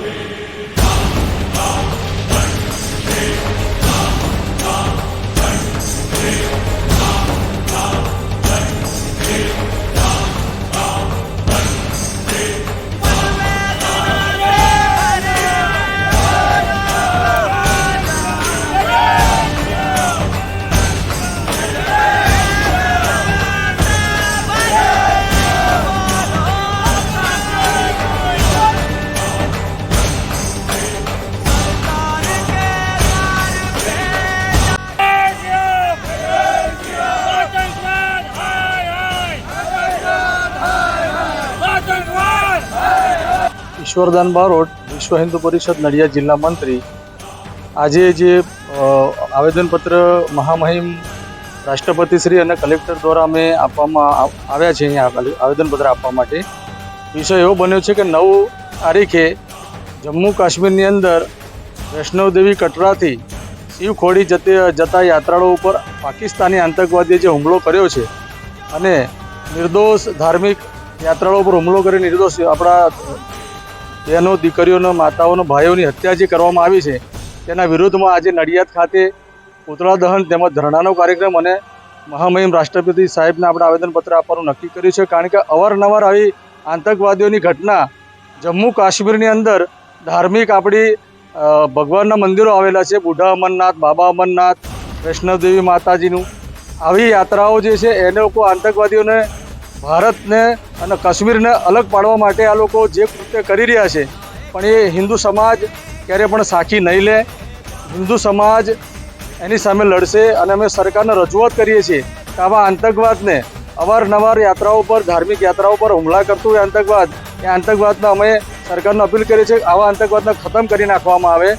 Yeah. Ishwardan Barot, વિશ્વ હિન્દુ પરિષદ નડિયાદ જિલ્લા મંત્રી. આજે જે આવેદનપત્ર મહામહિમ રાષ્ટ્રપતિશ્રી અને કલેક્ટર દ્વારા અમે આપવામાં આવ્યા છે અહીંયા આવેદન- આવેદનપત્ર આપવા માટે. વિષય એવો બન્યો છે કે નવ તારીખે જમ્મુ કાશ્મીરની અંદર વૈષ્ણવદેવી કટરાથી શિવ ખોડી જતે, જતા યાત્રાળુઓ ઉપર પાકિસ્તાની આતંકવાદીએ જે હુમલો કર્યો છે અને નિર્દોષ ધાર્મિક યાત્રાળુઓ પર હુમલો કરી નિર્દોષ આપણા બહેનો દીકરીઓનો, માતાઓનો, ભાઈઓની હત્યા જે કરવામાં આવી છે, તેના વિરોધમાં આજે નડિયાદ ખાતે પૂતળા દહન તેમજ ધરણાનો કાર્યક્રમ અને મહામહિમ રાષ્ટ્રપતિ સાહેબને આપણે આવેદનપત્ર આપવાનું નક્કી કર્યું છે. કારણ કે અવારનવાર આવી આતંકવાદીઓની ઘટના જમ્મુ કાશ્મીરની અંદર ધાર્મિક આપણી ભગવાનના મંદિરો આવેલા છે. બુઢા અમરનાથ, બાબા અમરનાથ, વૈષ્ણવદેવી માતાજીનું. આવી યાત્રાઓ જે છે, એને લોકો આતંકવાદીઓને ભારતને અને કાશ્મીરને અલગ પાડવા માટે આ લોકો જે કૃત્ય કરી રહ્યા છે, પણ એ હિન્દુ સમાજ ક્યારે પણ સાખી નહીં લે. હિન્દુ સમાજ એની સામે લડશે અને અમે સરકારને રજૂઆત કરીએ છીએ કે આવા આતંકવાદને અવારનવાર યાત્રાઓ પર, ધાર્મિક યાત્રાઓ પર હુમલા કરતું એ આતંકવાદ, એ આતંકવાદને અમે સરકારને અપીલ કરીએ છીએ આવા આતંકવાદને ખતમ કરી નાખવામાં આવે.